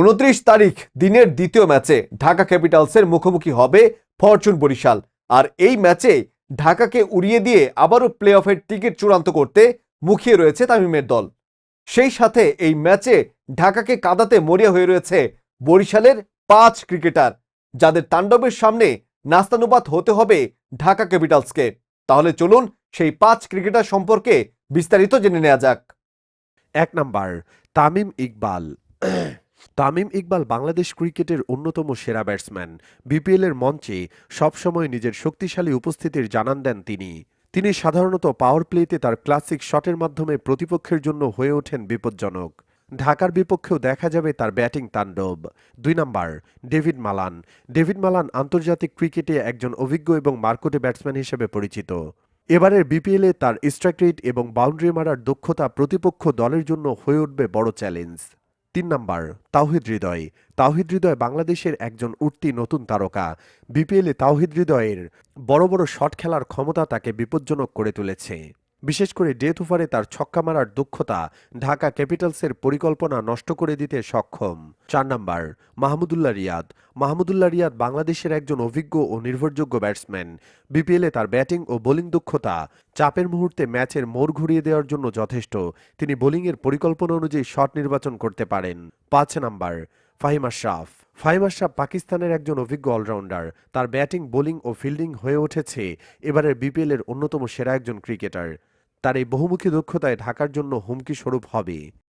উনত্রিশ তারিখ দিনের দ্বিতীয় ম্যাচে ঢাকা ক্যাপিটালসের মুখোমুখি হবে ফরচুন বরিশাল। আর এই ম্যাচে ঢাকাকে উড়িয়ে দিয়ে আবারও প্লে অফের টিকিট চূড়ান্ত করতে মুখিয়ে রয়েছে তামিমের দল। সেই সাথে এই ম্যাচে ঢাকাকে কাদাতে মরিয়া হয়ে রয়েছে বরিশালের পাঁচ ক্রিকেটার, যাদের তাণ্ডবের সামনে নাস্তানুবাদ হতে হবে ঢাকা ক্যাপিটালসকে। তাহলে চলুন সেই পাঁচ ক্রিকেটার সম্পর্কে বিস্তারিত জেনে নেওয়া যাক। এক নাম্বার, তামিম ইকবাল। তামিম ইকবাল বাংলাদেশ ক্রিকেটের অন্যতম সেরা ব্যাটসম্যান। বিপিএলের মঞ্চে সবসময় নিজের শক্তিশালী উপস্থিতির জানান দেন তিনি। তিনি সাধারণত পাওয়ার প্লেতে তার ক্লাসিক শটের মাধ্যমে প্রতিপক্ষের জন্য হয়ে ওঠেন বিপজ্জনক। ঢাকার বিপক্ষেও দেখা যাবে তার ব্যাটিং তাণ্ডব। দুই number, David Malan. David Malan আন্তর্জাতিক ক্রিকেটে একজন অভিজ্ঞ এবং মার্কটে ব্যাটসম্যান হিসেবে পরিচিত। এবারের বিপিএলে তার স্ট্রাইক রেট এবং বাউন্ডারি মারার দক্ষতা প্রতিপক্ষ দলের জন্য হয়ে উঠবে বড় চ্যালেঞ্জ তিন নাম্বার, তাওহিদ হৃদয়। তাওহিদ হৃদয় বাংলাদেশের একজন উঠতি নতুন তারকা। বিপিএলে তাওহিদ হৃদয়ের বড় বড় শট খেলার ক্ষমতা তাকে বিপজ্জনক করে তুলেছে। বিশেষ করে ডেথ ওভারে তার ছক্কা মারার দক্ষতা ঢাকা ক্যাপিটালসের পরিকল্পনা নষ্ট করে দিতে সক্ষম। চার নাম্বার, মাহমুদুল্লাহ রিয়াদ। মাহমুদুল্লাহ রিয়াদ বাংলাদেশের একজন অভিজ্ঞ ও নির্ভরযোগ্য ব্যাটসম্যান। বিপিএলে তার ব্যাটিং ও বোলিং দক্ষতা চাপের মুহূর্তে ম্যাচের মোড় ঘুরিয়ে দেওয়ার জন্য যথেষ্ট। তিনি বোলিংয়ের পরিকল্পনা অনুযায়ী শট নির্বাচন করতে পারেন। পাঁচ নাম্বার, ফাহিম আশরাফ। ফাহিম আশরাফ পাকিস্তানের একজন অভিজ্ঞ অলরাউন্ডার। তার ব্যাটিং, বোলিং ও ফিল্ডিং হয়ে উঠেছে। এবারের বিপিএলের অন্যতম সেরা একজন ক্রিকেটার। তার এই বহুমুখী দক্ষতায় ঢাকার জন্য হুমকি স্বরূপ হবে।